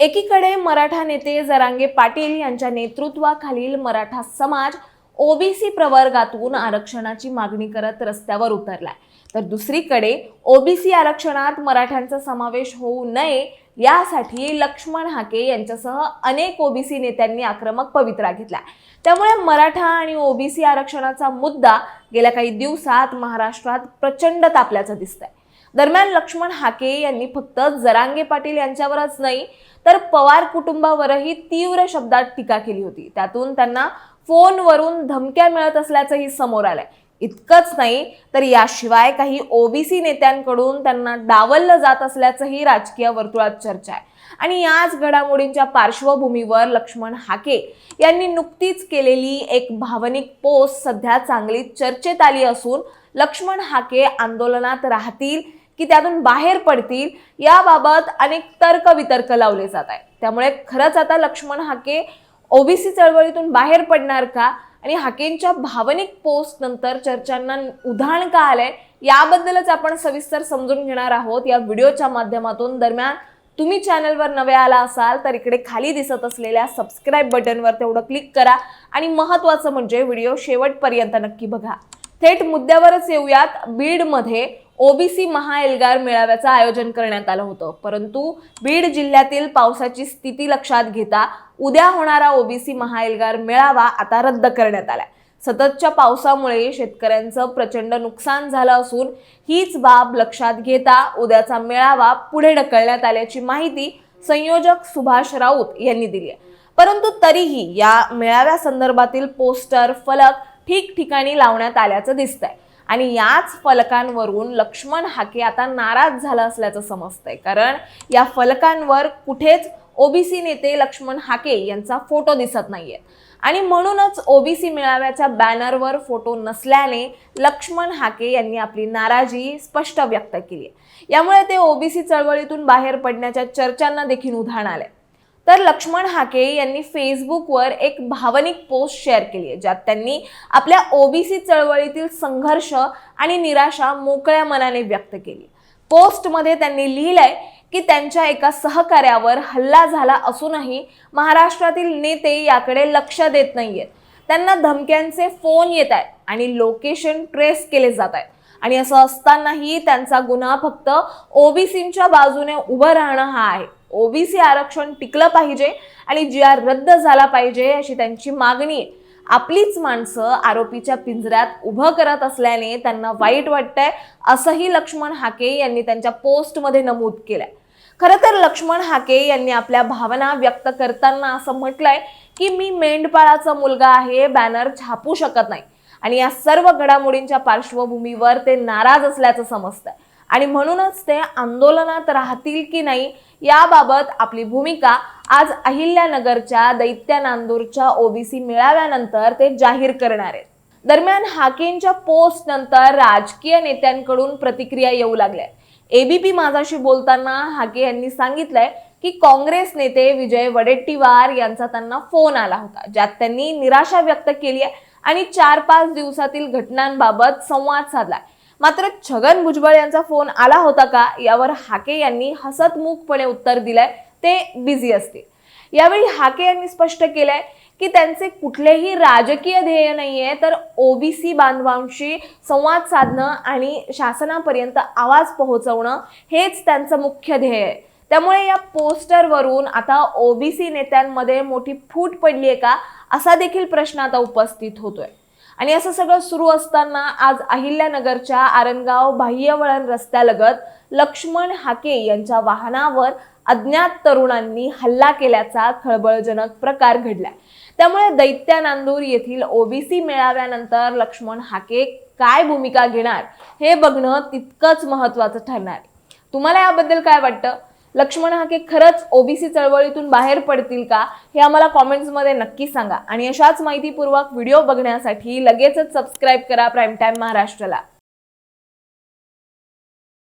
एकीकडे मराठा नेते जरांगे पाटील यांच्या नेतृत्वाखालील मराठा समाज ओबीसी प्रवर्गातून आरक्षणाची मागणी करत रस्त्यावर उतरलाय. तर दुसरीकडे ओबीसी आरक्षणात मराठ्यांचा समावेश होऊ नये यासाठी लक्ष्मण हाके यांच्यासह अनेक ओबीसी नेत्यांनी आक्रमक पवित्रा घेतला त्यामुळे मराठा आणि ओबीसी आरक्षणाचा मुद्दा गेल्या काही दिवसात महाराष्ट्रात प्रचंड तापल्याचं दिसतंय. दरम्यान लक्ष्मण हाके यांनी फक्त जरांगे पाटील यांच्यावरच नाही तर पवार कुटुंबावरही तीव्र शब्दात टीका केली होती. त्यातून त्यांना फोनवरून धमक्या मिळत असल्याचंही समोर आलंय. इतकंच नाही तर याशिवाय काही ओबीसी नेत्यांकडून त्यांना डावललं जात असल्याचंही राजकीय वर्तुळात चर्चा आहे. आणि याच घडामोडींच्या पार्श्वभूमीवर लक्ष्मण हाके यांनी नुकतीच केलेली एक भावनिक पोस्ट सध्या चांगली चर्चेत आली असून लक्ष्मण हाके आंदोलनात राहतील की त्यातून बाहेर पडतील याबाबत अनेक तर्क वितर्क लावले जात आहेत. त्यामुळे खरंच आता लक्ष्मण हाके ओबीसी चळवळीतून बाहेर पडणार का? आणि हाकेंच्या भावनिक पोस्ट नंतर चर्चांना उधाण का आलंय? याबद्दलच आपण सविस्तर समजून घेणार आहोत या व्हिडिओच्या माध्यमातून. दरम्यान तुम्ही चॅनलवर नवे आला असाल तर इकडे खाली दिसत असलेल्या सबस्क्राईब बटनवर तेवढं क्लिक करा. आणि महत्त्वाचं म्हणजे व्हिडिओ शेवटपर्यंत नक्की बघा. थेट मुद्द्यावरच येऊयात. बीडमध्ये ओबीसी महाएल्गार मेळाव्याचं आयोजन करण्यात आलं होतं. परंतु बीड जिल्ह्यातील पावसाची स्थिती लक्षात घेता उद्या होणारा ओबीसी महाएल्गार मेळावा आता रद्द करण्यात आलाय. सततच्या पावसामुळे शेतकऱ्यांचं प्रचंड नुकसान झालं असून हीच बाब लक्षात घेता उद्याचा मेळावा पुढे ढकलण्यात आल्याची माहिती संयोजक सुभाष राऊत यांनी दिली आहे. परंतु तरीही या मेळाव्यासंदर्भातील पोस्टर फलक ठिकठिकाणी लावण्यात आल्याचं दिसतंय. आणि याच फलकांवरून लक्ष्मण हाके आता नाराज झाला असल्याचं समजतंय. कारण या फलकांवर कुठेच ओबीसी नेते लक्ष्मण हाके यांचा फोटो दिसत नाहीये आणि म्हणूनच ओबीसी मेळाव्याच्या बॅनरवर फोटो नसल्याने लक्ष्मण हाके यांनी आपली नाराजी स्पष्ट व्यक्त केली आहे यामुळे ते ओबीसी चळवळीतून बाहेर पडण्याच्या चर्चांना देखील उधाण आले तर लक्ष्मण हाके यांनी फेसबुकवर एक भावनिक पोस्ट शेअर केली आहे ज्यात त्यांनी आपल्या ओबीसी चळवळीतील संघर्ष आणि निराशा मोकळ्या मनाने व्यक्त केली पोस्टमध्ये त्यांनी लिहिलंय की त्यांच्या एका सहकार्यावर हल्ला झाला असूनही महाराष्ट्रातील नेते याकडे लक्ष देत नाहीयेत. त्यांना धमक्यांचे फोन येत आहेत आणि लोकेशन ट्रेस केले जात आहेत. आणि असं असतानाही त्यांचा गुन्हा फक्त ओबीसींच्या बाजूने उभं राहणं हा आहे. ओबीसी आरक्षण टिकलं पाहिजे आणि जी आर रद्द झाला पाहिजे अशी त्यांची मागणी आहे. आपलीच माणसं आरोपीच्या पिंजऱ्यात उभं करत असल्याने त्यांना वाईट वाटतंय असंही लक्ष्मण हाके यांनी त्यांच्या पोस्टमध्ये नमूद केलंय. खरं तर लक्ष्मण हाके यांनी आपल्या भावना व्यक्त करताना असं म्हटलंय की मी मेंढपाळाचा मुलगा आहे बॅनर छापू शकत नाही. आणि या सर्व घडामोडींच्या पार्श्वभूमीवर ते नाराज असल्याचं समजतंय. आणि म्हणूनच ते आंदोलनात राहतील की नाही याबाबत आपली भूमिका आज अहिल्यानगरच्या दैत्य नांदूरच्या ओबीसी मेळाव्यानंतर ते जाहीर करणार आहेत. दरम्यान हाकेंच्या पोस्ट नंतर राजकीय नेत्यांकडून प्रतिक्रिया येऊ लागल्या एबीपी माझाशी बोलताना हाके यांनी सांगितलंय की काँग्रेस नेते विजय वडेट्टीवार यांचा त्यांना फोन आला होता ज्यात त्यांनी निराशा व्यक्त केली आहे आणि चार पाच दिवसातील घटनांबाबत संवाद साधलाय मात्र छगन भुजबळ यांचा फोन आला होता का? यावर हाके यांनी हसतमुखपणे उत्तर दिलंय. ते बिझी असतील. यावेळी हाके यांनी स्पष्ट केलंय की त्यांचे कुठलेही राजकीय ध्येय नाहीये तर ओबीसी बांधवांशी संवाद साधणं आणि शासनापर्यंत आवाज पोहोचवणं हेच त्यांचं मुख्य ध्येय आहे. त्यामुळे या पोस्टरवरून आता ओबीसी नेत्यांमध्ये मोठी फूट पडली आहे का? असा देखील प्रश्न आता उपस्थित होतोय. आणि असं सगळं सुरू असताना आज अहिल्यानगरच्या आरणगाव बाह्यवळण रस्त्यालगत लक्ष्मण हाके यांच्या वाहनावर अज्ञात तरुणांनी हल्ला केल्याचा खळबळजनक प्रकार घडलाय. त्यामुळे दैत्या नांदूर येथील ओबीसी मेळाव्यानंतर लक्ष्मण हाके काय भूमिका घेणार हे बघणं तितकंच महत्वाचं ठरणार. तुम्हाला याबद्दल काय वाटतं? लक्ष्मण हाके खरंच ओबीसी चळवळीतून बाहेर पडतील का? हे आम्हाला कॉमेंट्समध्ये नक्की सांगा. आणि अशाच माहितीपूर्वक व्हिडिओ बघण्यासाठी लगेचच सबस्क्राईब करा प्राईम टाईम महाराष्ट्राला.